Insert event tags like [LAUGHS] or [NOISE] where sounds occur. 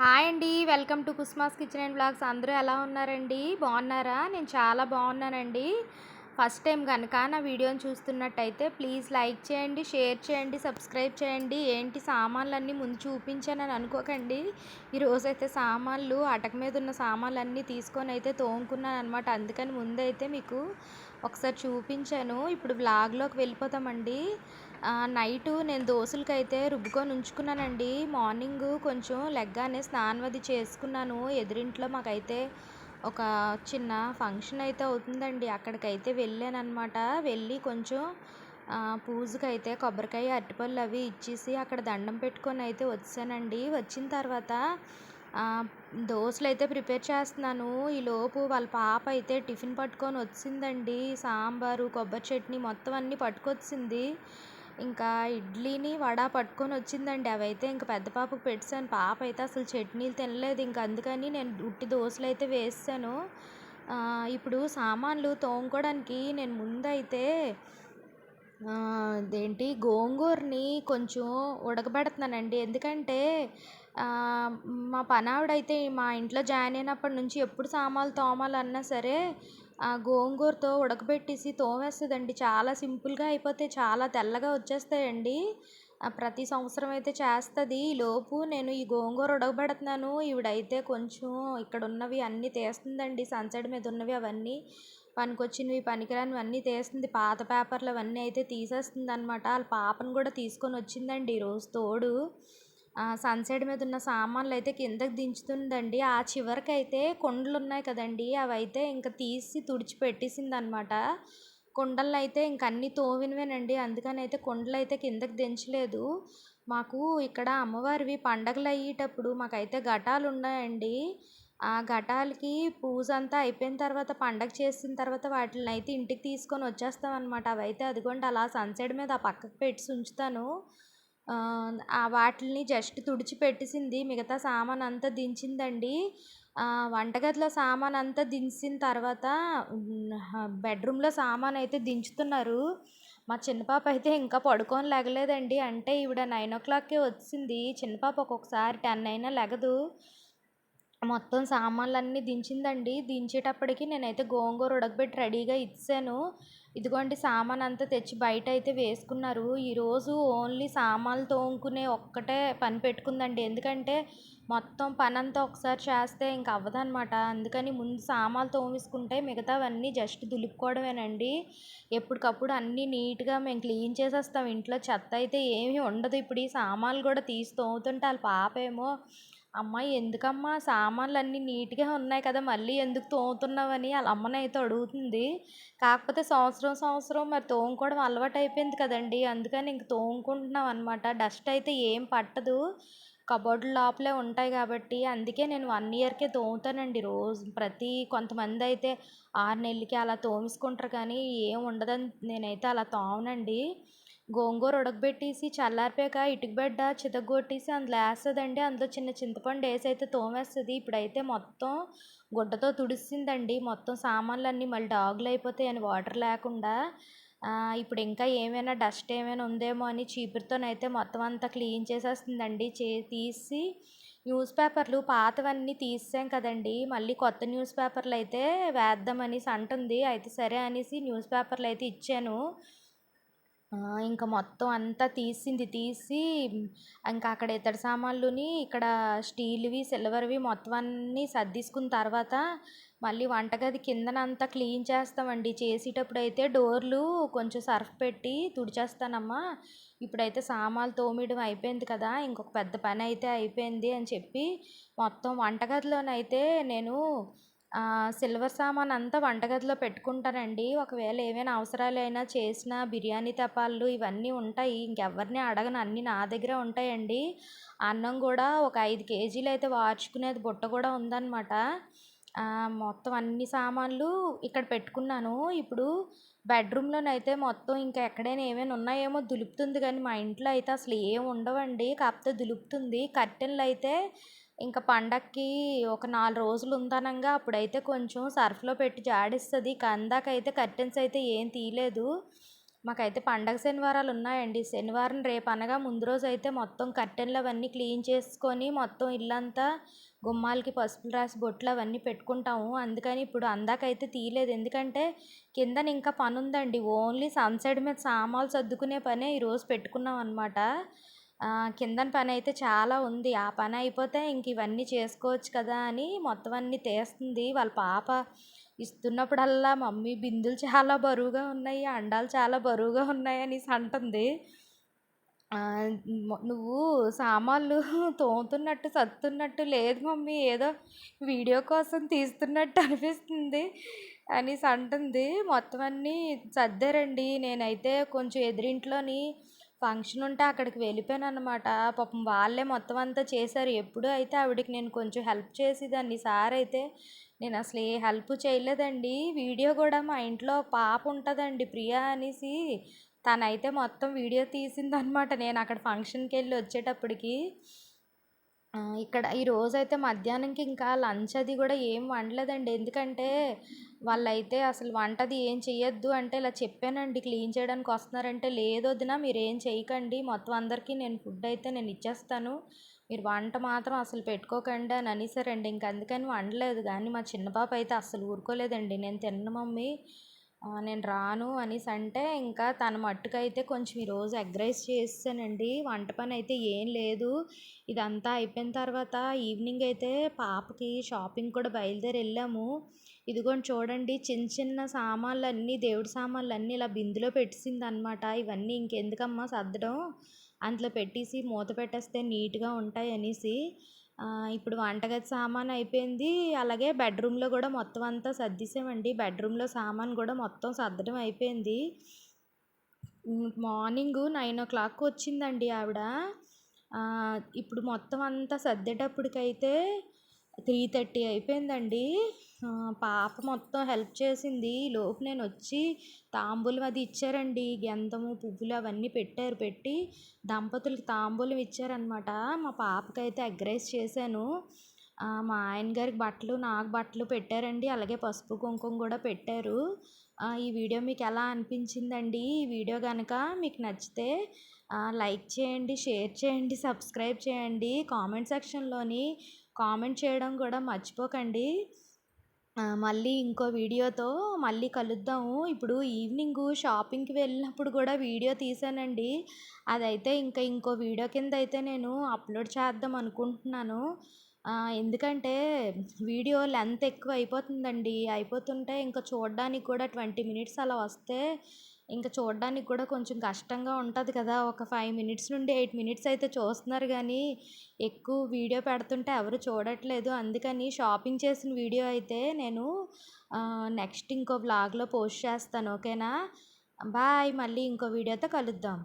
Hi అండి. Welcome to Kusma's kitchen and blogs అందరూ ఎలా ఉన్నారండి? బాగున్నారా? నేను చాలా బాగున్నానండి. ఫస్ట్ టైం కనుక నా వీడియోని చూస్తున్నట్టయితే ప్లీజ్ లైక్ చేయండి షేర్ చేయండి సబ్స్క్రైబ్ చేయండి. ఏంటి సామాన్లన్నీ ముందు చూపించానని అనుకోకండి. ఈరోజైతే సామాన్లు అటక మీద ఉన్న సామాన్లన్నీ తీసుకొని అయితే తోముకున్నాను అనమాట అందుకని ముందైతే మీకు ఒకసారి చూపించాను. ఇప్పుడు బ్లాగ్లోకి వెళ్ళిపోతామండి. నైటు నేను దోశలకైతే రుబ్బుకొని ఉంచుకున్నానండి. మార్నింగ్ కొంచెం లెగ్గానే స్నానం అది చేసుకున్నాను. ఎదురింట్లో మాకైతే ఒక చిన్న ఫంక్షన్ అయితే అవుతుందండి. అక్కడికైతే వెళ్ళాను అనమాట వెళ్ళి కొంచెం పూజకైతే కొబ్బరికాయ అరటిపళ్ళు అవి ఇచ్చేసి అక్కడ దండం పెట్టుకొని అయితే వచ్చానండి. వచ్చిన తర్వాత దోశలు అయితే ప్రిపేర్ చేస్తున్నాను. ఈలోపు వాళ్ళ పాప అయితే టిఫిన్ పట్టుకొని వచ్చిందండి. సాంబారు కొబ్బరి చట్నీ మొత్తం అన్నీ పట్టుకొచ్చింది. ఇంకా ఇడ్లీని వడ పట్టుకొని వచ్చిందండి. అవైతే ఇంకా పెద్ద పాపకు పెట్టాను. పాప అయితే అసలు చట్నీలు తినలేదు. ఇంకా అందుకని నేను ఉట్టి దోశలు అయితే వేసాను. ఇప్పుడు సామాన్లు తోముకోవడానికి నేను ముందైతే అదేంటి గోంగూరని కొంచెం ఉడకబెడుతున్నానండి. ఎందుకంటే మా పనావిడైతే మా ఇంట్లో జాయిన్ అయినప్పటి నుంచి ఎప్పుడు సామాన్లు తోమాలన్నా సరే గోంగూరతో ఉడకబెట్టేసి తోమేస్తుందండి. చాలా సింపుల్గా అయిపోతే చాలా తెల్లగా వచ్చేస్తాయండి. ప్రతి సంవత్సరం అయితే చేస్తుంది. లోపు నేను ఈ గోంగూర ఉడకబెడుతున్నాను. ఈవిడైతే కొంచెం ఇక్కడ ఉన్నవి అన్నీ తీస్తుందండి. సన్సెట్ మీద ఉన్నవి అవన్నీ పనికొచ్చినవి పనికిరానివి అన్నీ తీస్తుంది. పాత పేపర్లు అవన్నీ అయితే తీసేస్తుంది అనమాట వాళ్ళ పాపను కూడా తీసుకొని వచ్చిందండి. ఈరోజు తోడు సన్సెట్ మీద ఉన్న సామాన్లు అయితే కిందకి దించుతుందండి. ఆ చివరికి అయితే కుండలు ఉన్నాయి కదండి. అవి అయితే ఇంకా తీసి తుడిచి పెట్టేసింది అనమాట కుండలు అయితే ఇంక అన్నీ తోవినవేనండి. అందుకని అయితే కుండలు అయితే కిందకి దించలేదు. మాకు ఇక్కడ అమ్మవారివి పండగలు అయ్యేటప్పుడు మాకైతే ఘటాలు ఉన్నాయండి ఆ ఘటాలకి పూజ అంతా అయిపోయిన తర్వాత పండగ చేసిన తర్వాత వాటిని అయితే ఇంటికి తీసుకొని వచ్చేస్తాం అనమాట అవైతే అదిగోండి అలా సన్సెట్ మీద ఆ పక్కకు పెట్టి ఉంచుతాను. వాటిని జస్ట్ తుడిచిపెట్టేసింది మిగతా సామాన్ అంతా దించిందండి వంటగదిలో సామాన్ అంతా దించిన తర్వాత బెడ్రూమ్లో సామాన్ అయితే దించుతున్నారు. మా చిన్న పాప అయితే ఇంకా పడుకొని లెగలేదండి. అంటే ఈవిడ నైన్ ఓ క్లాక్కే వచ్చింది. చిన్న పాప ఒక్కొక్కసారి టెన్ అయినా లెగదు. మొత్తం సామాన్లన్నీ దించిందండి. దించేటప్పటికి నేనైతే గోంగూర ఉడకబెట్టి రెడీగా ఇచ్చాను. ఇదిగోండి సామాన్ అంతా తెచ్చి బయట అయితే వేసుకున్నారు ఈరోజు ఓన్లీ సామాన్లు తోముకునే ఒక్కటే పని పెట్టుకుందండి. ఎందుకంటే మొత్తం పని అంతా ఒకసారి చేస్తే ఇంక అవ్వదనమాట అందుకని ముందు సామాన్లు తోమేసుకుంటే మిగతావన్నీ జస్ట్ దులుపుకోవడమేనండి. ఎప్పటికప్పుడు అన్నీ నీట్గా మేము క్లీన్ చేసేస్తాం. ఇంట్లో చెత్త అయితే ఏమీ ఉండదు. ఇప్పుడు ఈ సామాన్లు కూడా తీసి తోముతుంటే వాళ్ళ పాపేమో అమ్మ ఎందుకమ్మా? సామాన్లు అన్నీ నీట్గా ఉన్నాయి కదా మళ్ళీ ఎందుకు తోముతున్నావని వాళ్ళ అమ్మని అయితే అడుగుతుంది. కాకపోతే సంవత్సరం సంవత్సరం మరి తోముకోవడం అలవాటు అయిపోయింది కదండి. అందుకని ఇంక తోముకుంటున్నాం అనమాట డస్ట్ అయితే ఏం పట్టదు. కబోర్డ్ లోపలే ఉంటాయి కాబట్టి అందుకే నేను వన్ ఇయర్కే తోముతానండి రోజు. ప్రతి కొంతమంది అయితే ఆరు నెలలకి అలా తోమేసుకుంటారు కానీ ఏం ఉండదని నేనైతే అలా తోమనండి. గోంగూర ఉడకబెట్టేసి చల్లారిపోయాక ఇటుక బెడ్డ చితగొట్టేసి అందులో వేస్తుందండి అందులో చిన్న చింతపండు వేసి అయితే తోమేస్తుంది. ఇప్పుడైతే మొత్తం గుడ్డతో తుడిసిందండి. మొత్తం సామాన్లు అన్నీ మళ్ళీ డాగులు అయిపోతాయని వాటర్ లేకుండా. ఇప్పుడు ఇంకా ఏమైనా డస్ట్ ఏమైనా ఉందేమో అని చీపురుతోనైతే మొత్తం అంతా క్లీన్ చేసేస్తుందండి. చే తీసి న్యూస్ పేపర్లు పాతవన్నీ తీసాం కదండి. మళ్ళీ కొత్త న్యూస్ పేపర్లు అయితే వేద్దామనేసి అంటుంది. అయితే సరే అనేసి న్యూస్ పేపర్లు అయితే ఇచ్చాను. ఇంకా మొత్తం అంతా తీసింది తీసి ఇంకా అక్కడ ఇతర సామాన్లుని ఇక్కడ స్టీల్వి సిల్వర్వి మొత్తం అన్నీ సర్దేసుకున్న తర్వాత మళ్ళీ వంటగది కిందనంతా క్లీన్ చేస్తామండి. చేసేటప్పుడు అయితే డోర్లు కొంచెం సర్ఫ్ పెట్టి తుడిచేస్తానమ్మా. ఇప్పుడైతే సామాన్లు తోమేయడం అయిపోయింది కదా ఇంకొక పెద్ద పని అయితే అయిపోయింది అని చెప్పి మొత్తం వంటగదిలోనైతే నేను సిల్వర్ సామాన్ అంతా వంటగదిలో పెట్టుకుంటానండి ఒకవేళ ఏమైనా అవసరాలు అయినా చేసిన బిర్యానీ తపాలు ఇవన్నీ ఉంటాయి. ఇంకెవరిని అడగను. అన్నీ నా దగ్గరే ఉంటాయండి. అన్నం కూడా ఒక ఐదు కేజీలు అయితే వార్చుకునేది బుట్ట కూడా ఉందన్నమాట. మొత్తం అన్ని సామాన్లు ఇక్కడ పెట్టుకున్నాను. ఇప్పుడు బెడ్రూమ్లోనైతే మొత్తం ఇంకా ఎక్కడైనా ఏమైనా ఉన్నాయేమో దులుపుతుంది కానీ మా ఇంట్లో అయితే అసలు ఏం ఉండవండి. కాకపోతే దులుపుతుంది. కర్టెన్లు అయితే ఇంకా పండక్కి ఒక నాలుగు రోజులు ఉందనంగా అప్పుడైతే కొంచెం సర్ఫ్లో పెట్టి జాడిస్తుంది. కందాకైతే కర్టెన్స్ అయితే ఏం తీయలేదు. మాకైతే పండగ శనివారాలు ఉన్నాయండి. శనివారం రేపు అనగా ముందు రోజు అయితే మొత్తం కర్టెన్లు అవన్నీ క్లీన్ చేసుకొని మొత్తం ఇల్లంతా గుమ్మాలకి పసుపులు రాసి బొట్లు అవన్నీ పెట్టుకుంటాము. అందుకని ఇప్పుడు అందాకైతే తీయలేదు. ఎందుకంటే కిందన ఇంకా పని ఉందండి ఓన్లీ సన్సైడ్ మీద సామాన్లు సర్దుకునే పనే ఈరోజు పెట్టుకున్నాం అనమాట కిందన పని అయితే చాలా ఉంది. ఆ పని అయిపోతే ఇంక ఇవన్నీ చేసుకోవచ్చు కదా అని మొత్తం అన్నీ తీస్తుంది. వాళ్ళ పాప ఇస్తున్నప్పుడల్లా మమ్మీ బిందులు చాలా బరువుగా ఉన్నాయి అండాలు చాలా బరువుగా ఉన్నాయి అనేసి అంటుంది. నువ్వు సామాన్లు [LAUGHS] తోముతున్నట్టు సత్తున్నట్టు లేదు మమ్మీ ఏదో వీడియో కోసం తీస్తున్నట్టు అనిపిస్తుంది అనేసి అంటుంది. మొత్తం అన్నీ సర్దారండి. నేనైతే కొంచెం ఎదురింట్లోని ఫంక్షన్ ఉంటే అక్కడికి వెళ్ళిపోయాను అనమాట పాపం వాళ్ళే మొత్తం అంతా చేశారు. ఎప్పుడు అయితే ఆవిడకి నేను కొంచెం హెల్ప్ చేసేదాన్ని. సార్ అయితే నేను అసలు ఏ హెల్ప్ చేయలేదండి. వీడియో కూడా మా ఇంట్లో పాప ఉంటుందండి ప్రియా అనేసి తనైతే మొత్తం వీడియో తీసిందనమాట నేను అక్కడ ఫంక్షన్కి వెళ్ళి వచ్చేటప్పటికి. ఇక్కడ ఈ రోజైతే మధ్యాహ్నంకి ఇంకా లంచ్ అది కూడా ఏం వండలేదండి. ఎందుకంటే వాళ్ళైతే అసలు వంటది ఏం చెయ్యొద్దు అంటే ఇలా చెప్పానండి క్లీన్ చేయడానికి వస్తున్నారంటే లేదు వదిన మీరు ఏం చేయకండి మొత్తం అందరికీ నేను ఫుడ్ అయితే నేను ఇచ్చేస్తాను. మీరు వంట మాత్రం అసలు పెట్టుకోకండి అని అనేసారండి. ఇంక అందుకని వండలేదు. కానీ మా చిన్న పాప అయితే అస్సలు ఊరుకోలేదండి. నేను తిన్న మమ్మీ. నేను రాను అనేసి అంటే ఇంకా తన మట్టుకైతే కొంచెం ఈరోజు ఎగ్ రైస్ చేసానండి వంట పని అయితే ఏం లేదు. ఇదంతా అయిపోయిన తర్వాత ఈవినింగ్ అయితే పాపకి షాపింగ్ కూడా బయలుదేరి వెళ్ళాము. ఇదిగోండి చూడండి చిన్న చిన్న సామాన్లు అన్నీ దేవుడి సామాన్లు అన్నీ ఇలా బిందులో పెట్టేసింది అనమాట ఇవన్నీ ఇంకెందుకమ్మా సర్దడం? అందులో పెట్టేసి మూత పెట్టేస్తే నీట్గా ఉంటాయి అనేసి. ఇప్పుడు వంటగది సామాన్ అయిపోయింది. అలాగే బెడ్రూమ్లో కూడా మొత్తం అంతా సర్దేసామండి బెడ్రూమ్లో సామాన్ కూడా మొత్తం సర్దడం అయిపోయింది. మార్నింగ్ నైన్ ఓ క్లాక్ వచ్చిందండి ఆవిడ. ఇప్పుడు మొత్తం అంతా సర్దేటప్పటికైతే త్రీ థర్టీ అయిపోయిందండి. పాప మొత్తం హెల్ప్ చేసింది. లోపు నేను వచ్చి తాంబూలం అది ఇచ్చారండి. గంధము పువ్వులు అవన్నీ పెట్టారు. పెట్టి దంపతులకి తాంబూలం ఇచ్చారనమాట మా పాపకైతే ఎగ్ రైస్ చేశాను మా ఆయన గారికి బట్టలు నాకు బట్టలు పెట్టారండి. అలాగే పసుపు కుంకుమ కూడా పెట్టారు. ఈ వీడియో మీకు ఎలా అనిపించిందండి? ఈ వీడియో కనుక మీకు నచ్చితే లైక్ చేయండి షేర్ చేయండి సబ్స్క్రైబ్ చేయండి. కామెంట్ సెక్షన్లోని కామెంట్ చేయడం కూడా మర్చిపోకండి. మళ్ళీ ఇంకో వీడియోతో మళ్ళీ కలుద్దాము. ఇప్పుడు ఈవినింగ్ షాపింగ్కి వెళ్ళినప్పుడు కూడా వీడియో తీసానండి. అదైతే ఇంకా ఇంకో వీడియో కింద అయితే నేను అప్లోడ్ చేద్దాం అనుకుంటున్నాను. ఎందుకంటే వీడియో లెంత్ ఎక్కువ అయిపోతుందండి అయిపోతుంటే ఇంకా చూడడానికి కూడా ట్వంటీ మినిట్స్ అలా వస్తే ఇంకా చూడడానికి కూడా కొంచెం కష్టంగా ఉంటుంది కదా. ఒక ఫైవ్ మినిట్స్ నుండి ఎయిట్ మినిట్స్ అయితే చూస్తున్నారు కానీ ఎక్కువ వీడియో పెడుతుంటే ఎవరు చూడట్లేదు. అందుకని షాపింగ్ చేసిన వీడియో అయితే నేను నెక్స్ట్ ఇంకో బ్లాగ్లో పోస్ట్ చేస్తాను. ఓకేనా? బాయ్. మళ్ళీ ఇంకో వీడియోతో కలుద్దాం.